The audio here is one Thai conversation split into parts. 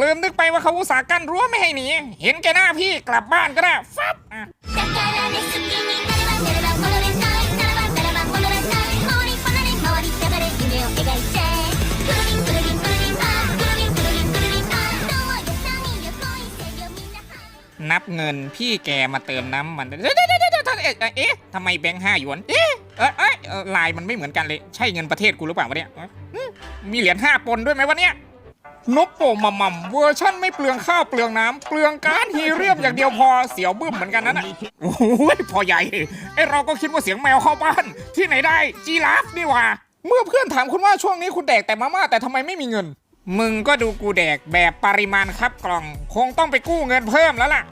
ลืมนึกไปว่าเขาอุตส่าห์กั้นรั้วไม่ให้หนี เห็นแกหน้าพี่กลับบ้านก็ได้ฟับนับเงินพี่แกมาเติมน้ำมัน เอ๊เอ๊ะทำไมแบงค์ห้าหยวน เอ๊ะเอ๊ะลายมันไม่เหมือนกันเลย ใช่เงินประเทศกูหรือเปล่าวะเนี่ย มีเหรียญห้าปนด้วยไหมวะเนี่ย นกโปมัมมัมเวอร์ชั่นไม่เปลืองข้าวเปลืองน้ำเปลืองกาซฮีเรียมอย่างเดียวพอเสียวบึ้มเหมือนกันนั่นน่ะโอ้ยพอใหญ่ไอเราก็คิดว่าเสียงแมวเข้าบ้าน ที่ไหนได้จีราฟนี่ว่า เมื่อเพื่อนถามคุณว่าช่วงนี้คุณแดกแต่มาม่าแต่ทำไมไม่มีเงิน มึงก็ดูกูแดกแบบปริมาณครับกล่อง คงต้องไปกู้เงินเพิ่มแล้วล่ะ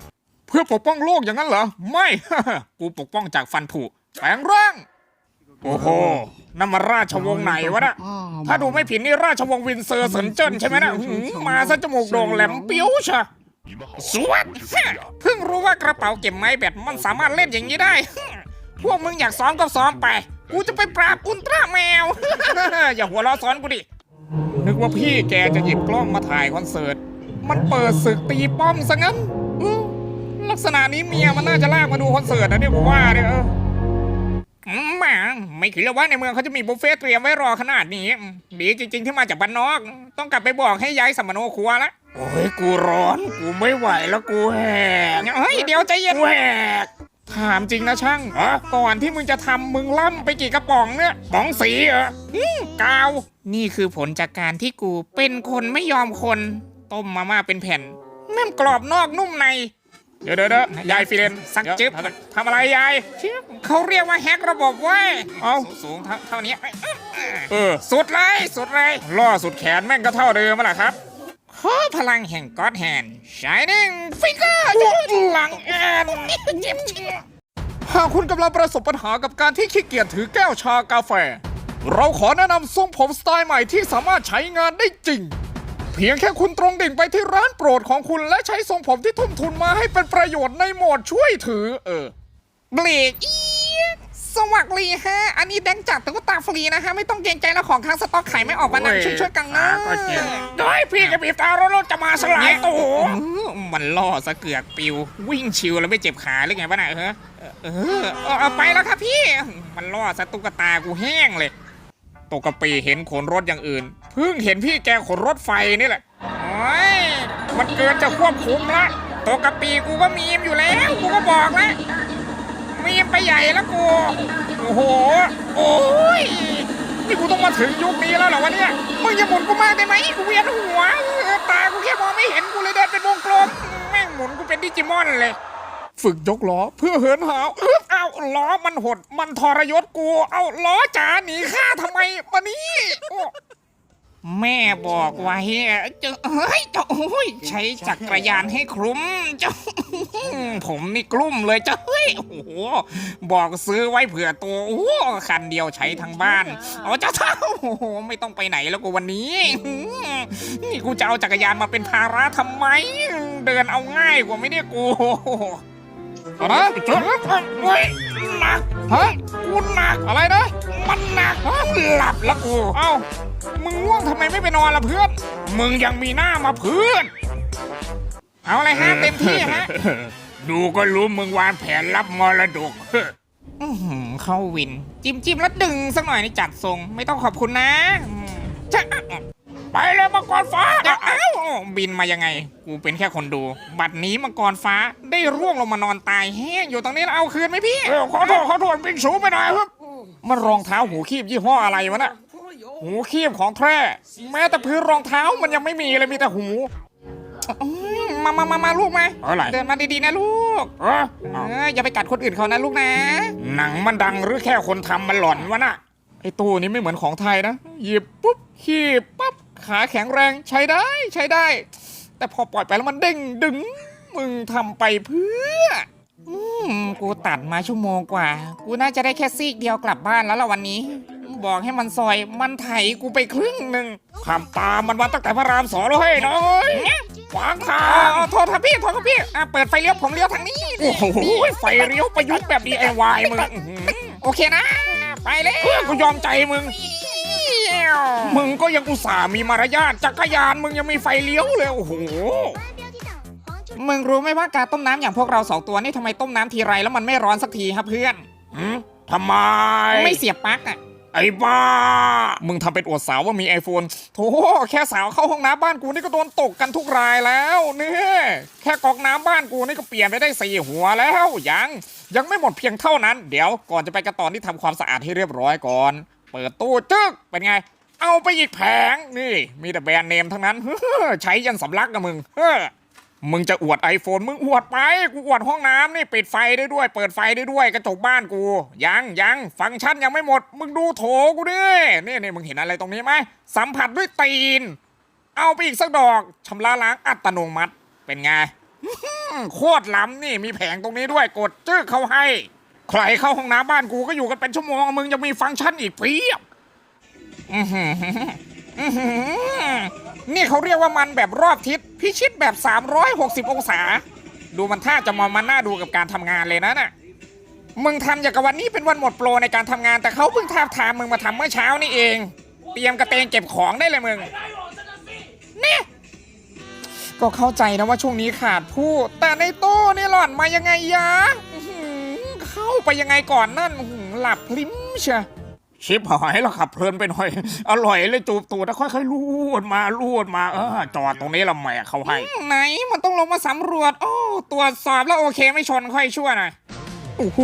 เพื่อปกป้องโลกอย่างนั้นเหรอไม่กูปกป้องจากฟันผุแปลงร่าง โอ้โหนั่นมาราชวงศ์ไหนวะนะถ้าดูไม่ผิดนี่ราชวงศ์วินเซอร์เซินเจิ้นใช่ไหมนะหืมมาซะจมูกโด่งแหลมเปิ้ยวชะสวัสดฮะเพิ่งรู้ว่ากระเป๋าเก็บไม้แบตมันสามารถเล่นอย่างนี้ได้ พวกมึงอยากซ้อมก็ซ้อมไป กูจะไปปราบอุลตร้าแมว อย่าหัวเราะซ้อนกูดิ นึกว่าพี่แกจะหยิบกล้องมาถ่ายคอนเสิร์ต มันเปิดศึกตีป้อมซะงั้นอืมลักษณะนี้เมียมันน่าจะลากมาดูคอนเสิร์ตนะเนี่ยผมว่าเนี่ยเอออื มแหมไม่คิดเลยว่าในเมืองเขาจะมีบุฟเฟ่ต์เตรียมไว้รอขนาดนี้อืมดีจริง ๆ ที่มาจากบ้านนอก ต้องกลับไปบอกให้ย้ายสัมมโนครัวละโอ้ยกูร้อนกูไม่ไหวแล้วกูแหกเฮ้ยเดี๋ยวใจเย็นกูแหกถามจริงนะช่างก่อนที่มึงจะทำมึงล่ำไปกี่กระป๋องเนี่ยป๋องสีเหรออืมกาว นี่คือผลจากการที่กูเป็นคนไม่ยอมคน ต้มมาม่าเป็นแผ่นแม่งกรอบนอกนุ่มใน เดี๋ยวเดี๋ยวเดี๋ยวยายฟิเลนสักจึ๊บทำอะไรยายเขาเรียกว่าแฮกระบบเว้ยเอาสูงเท่าเท่านี้เออสุดเลยสุดเลยล่อสุดแขนแม่งก็เท่าเดิมมาแหละครับขอพลังแห่งก็อดแฮนชายนิ่งฟิกเกอร์หลังแอนหากคุณกำลังประสบปัญหากับการที่ขี้เกียจถือแก้วชากาแฟ เราขอแนะนำทรงผมสไตล์ใหม่ที่สามารถใช้งานได้จริง เพียงแค่คุณตรงดิ่งไปที่ร้านโปรดของคุณและใช้ทรงผมที่ทุ่มทุนมาให้เป็นประโยชน์ในโหมดช่วยถือ เออเบรกอีดสวัสดีฮะ อันนี้แดงจากตุ๊กตาฟรีนะฮะ ไม่ต้องเกรงใจแล้วของค้างสต็อกขายไม่ออกมานะโอ้ยช่วยช่วยๆกันนะก็เจ็บเฮ้ยพี่กับบีบตาเราเราจะมาสลายตัวเออมันล่อสะเกือกปิว วิ่งชิวแล้วไม่เจ็บขาหรือไงวะน่ะเออเออเอาเอาไปแล้วครับพี่ มันล่อสะตุ๊กตากูแห้งเลย ตกกะปีเห็นขนรถอย่างอื่น เพิ่งเห็นพี่แกขนรถไฟนี่แหละโอ้ยมันเกินจะควบคุมละตกกะปีกูก็มีมอยู่แล้ว กูก็บอกแล้วมีมไปใหญ่แล้วกู โอ้โห โอ้ย นี่กูต้องมาถึงยุคนี้แล้วเหรอวะเนี่ย มึงอย่าหมุนกูมากได้ไหมกูเวียนหัว ตากูแค่มองไม่เห็นกูเลยเดินเป็นวงกลม แม่งหมุนกูเป็นดิจิมอนเลย ฝึกยกล้อเพื่อเหินหาวอึ๊บเอาล้อมันหด มันทรยศกู เอาล้อจ๋าหนีข้า แม่บอกไว้เจ้าเฮ้ยจ้าโอ้ยใช้จักรยานให้คลุ้มเจ้าผมนี่กลุ้มเลยเจ้าเฮ้ยโอ้โหบอกซื้อไว้เผื่อตัวโอ้คันเดียวใช้ทั้งบ้านเอาเจ้าเท่าโอ้โหไม่ต้องไปไหนแล้วกูวันนี้ นี่กูจะเอาจักรยานมาเป็นภาระทำไม เดินเอาง่ายกว่าไม่ได้กู อะไรเฮ้ยหนักฮะกูหนักอะไรนะ มันหนักฮะหลับแล้วกูเอ้ามึงง่วงทำไมไม่ไปนอนล่ะเพื่อน มึงยังมีหน้ามาเพื่อน เอาเลยฮะเต็มที่ฮะ ดูก็รู้มึงวางแผนรับมรดกอื้อหือเข้าวิน จิ้มจิ้มแล้วดึงสักหน่อยนี่จัดทรง ไม่ต้องขอบคุณนะอืมจะไปเลยมังกรฟ้าจะเอ้า บินมายังไง กูเป็นแค่คนดู บัดนี้มังกรฟ้าได้ร่วงลงมานอนตายแห้งอยู่ตรงนี้แล้วเอาคืนไหมพี่ เออขอโทษขอโทษบินสูงไปหน่อยครับ มันรองเท้าหูคีบยี่ห้ออะไรวะน่ะหูคีบของแท้แม้แต่พื้นรองเท้ามันยังไม่มีเลยมีแต่หูอืมมามามามาลูกมาอะไร เดินมาดีๆนะลูก เออเอออย่าไปกัดคนอื่นเขานะลูกนะ หนังมันดังหรือแค่คนทำมันหล่อนวะน่ะไอ้ตู้นี้ไม่เหมือนของไทยนะ หยิบปุ๊บขีบปั๊บ ขาแข็งแรงใช้ได้ใช้ได้ แต่พอปล่อยไปแล้วมันเด้งดึง มึงทำไปเพื่อ อืมกูตัดมาชั่วโมงกว่า กูน่าจะได้แค่ซีกเดียวกลับบ้านแล้วล่ะวันนี้ บอกให้มันซอยมันไถกูไปครึ่งหนึ่งทำตามมันมาตั้งแต่พระรามสองแล้วเฮ้ยน้อยขวางทาอ่างโทษครับพี่โทษครับพี่อะเปิดไฟเลี้ยวผมเลี้ยวทางนี้โอ้โหไฟเลี้ยวประยุกต์แบบ DIY มึงอื้อหือโอเคนะ ไปเลยเพื่อกูยอมใจมึง มึงก็ยังอุตส่าห์มีมารยาทจักรยานมึงยังมีไฟเลี้ยวเลยโอ้โหมึงรู้ไหมว่าการต้มน้ำอย่างพวกเราสองตัวนี่ทำไมต้มน้ำทีไรแล้วมันไม่ร้อนสักทีครับเพื่อนหืมทำไม ไม่เสียบปลั๊กอะ ไอ้บ้า มึงทำเป็นอวดสาวว่ามี iPhone โถแค่สาวเข้าห้องน้ำบ้านกูนี่ก็โดนตกกันทุกรายแล้วนี่แค่กอกน้ำบ้านกูนี่ก็เปลี่ยนไปได้สี่หัวแล้วยังยังไม่หมดเพียงเท่านั้น เดี๋ยวก่อนจะไปกันตอนที่ทำความสะอาดให้เรียบร้อยก่อน เปิดตู้จึ๊กเป็นไง เอาไปอีกแผงนี่ มีแต่แบรนด์เนมทั้งนั้นใช้ยันสำลักกับมึงเฮ้อมึงจะอวด iPhone มึงอวดไป กูอวดห้องน้ำนี่ปิดไฟได้ด้วย เปิดไฟได้ด้วยกระจกบ้านกู ยังยังฟังก์ชันยังไม่หมด มึงดูโถกูดินี่นี่มึงเห็นอะไรตรงนี้ไหมสัมผัสด้วยตีน เอาไปอีกสักดอกชำระล้างอัตโนมัติเป็นไงโคตรล้ำนี่มีแผงตรงนี้ด้วยกดจึ๊กเขาให้ ใครเข้าห้องน้ำบ้านกูก็อยู่กันเป็นชั่วโมงมึงยังมีฟังก์ชันอีกเพียบนี่เขาเรียกว่ามันแบบรอบทิศพิชิตแบบ 360 องศา ดูมันท่าจะมองมันน่าดูกับการทำงานเลยนะน่ะมึงทำอย่างกับวันนี้เป็นวันหมดโปรในการทำงานแต่เขาเพิ่งทาบทามมึงมาทำเมื่อเช้านี่เอง เตรียมกระเตงเก็บของได้เลยมึงเนี่ยก็เข้าใจนะว่าช่วงนี้ขาดผู้ แต่ในตู้นี่หล่อนมายังไงยะ เข้าไปยังไงก่อนนั่นอื้อหือหลับพลิ้มเชียชิบหายแล้วขับเพลินไปหน่อย อร่อยเลยจูบตูดแล้วค่อยๆลูดมาลูดมาเออจอดตรงนี้ละแหม่เขาให้ ไหนมันต้องลงมาสำรวจโอ้ตรวจสอบแล้วโอเคไม่ชนค่อยชั่วหน่อยโอ้โห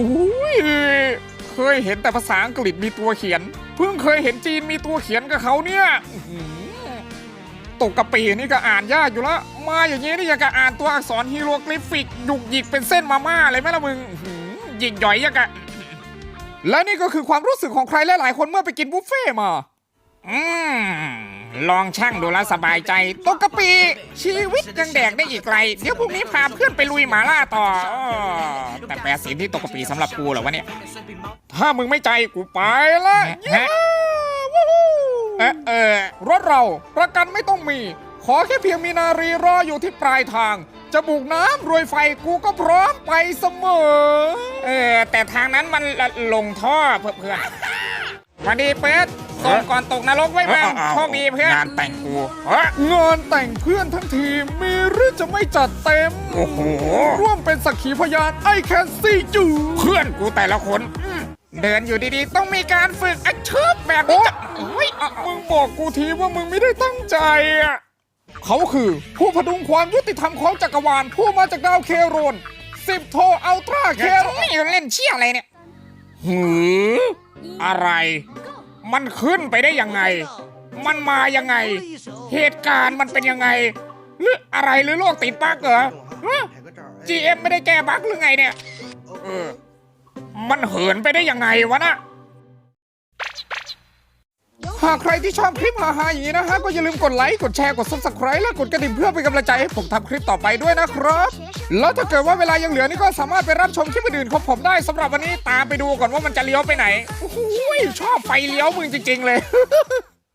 เคยเห็นแต่ภาษาอังกฤษมีตัวเขียน เพิ่งเคยเห็นจีนมีตัวเขียนกับเขาเนี่ยอื้อหือตกกะปีนี่ก็อ่านยากอยู่แล้วมาอย่างนี้นี่ยังกับอ่านตัวอักษรฮีโรกลิฟิกหยุกหยิกเป็นเส้นมาม่าเลยไหมล่ะมึงอื้อ หือหยิกหย่อยยังกะและนี่ก็คือความรู้สึกของใครหลายๆคนเมื่อไปกินบุฟเฟ่ต์มา อืม ลองช่างดูแลวสบายใจตกกะปี ชีวิตยังแดกได้อีกไกล เดี๋ยวพรุ่งนี้พาเพื่อนไปลุยหมาล่าต่ออ้อแต่แปลสินที่ตกกะปีสำหรับกูเหรอวะเนี่ย ถ้ามึงไม่ใจกูไปละฮะวู้ฮู้เอะเออรถเราประกันไม่ต้องมี ขอแค่เพียงมีนารีรออยู่ที่ปลายทาง จะบุกน้ำรวยไฟกูก็พร้อมไปเสมอ เออ แต่ทางนั้นมันลงท่อเพื่อนๆวันดีเปิดส่งก่อนตกนรกไว้บ้างโชคดีเพื่อน งานแต่งกูเฮ้ยงานแต่งเพื่อนทั้งทีมมีหรือจะไม่จัดเต็ม โอ้โห ร่วมเป็นสักขีพยานไอแคนซี่จูเพื่อนกูแต่ละคน เดินอยู่ดีๆ ต้องมีการฝึกอัดชืบแบบนี้จะโอ้ยอะมึงบอกกูทีว่ามึงไม่ได้ตั้งใจอะ เขาคือผู้พดุงความยุติธรรมของจักรวาลผู้มาจากดาวเคโรนสิบโทอัลตร้าเคแค่โรนไม่เล่นเชี่ยอะไรเนี่ยหืออะไร มันขึ้นไปได้ยังไง มันมายังไง เหตุการณ์มันเป็นยังไง หรืออะไรหรือโลกติดบั๊กเหรอฮะ GM ไม่ได้แก้บั๊กหรือไงเนี่ย เออ มันเหินไปได้ยังไงวะนะหากใครที่ชอบคลิปฮาๆอย่างนี้นะฮะ ก็อย่าลืมกดไลค์กดแชร์กด subscribe และกดกระดิ่งเพื่อเป็นกำลังใจให้ผมทำคลิปต่อไปด้วยนะครับ แล้วถ้าเกิดว่าเวลายังเหลือนี่ก็สามารถไปรับชมคลิปอื่นๆของผมได้สำหรับวันนี้ตามไปดูก่อนว่ามันจะเลี้ยวไปไหนโอ้โหชอบไฟเลี้ยวมึงจริง ๆ เลย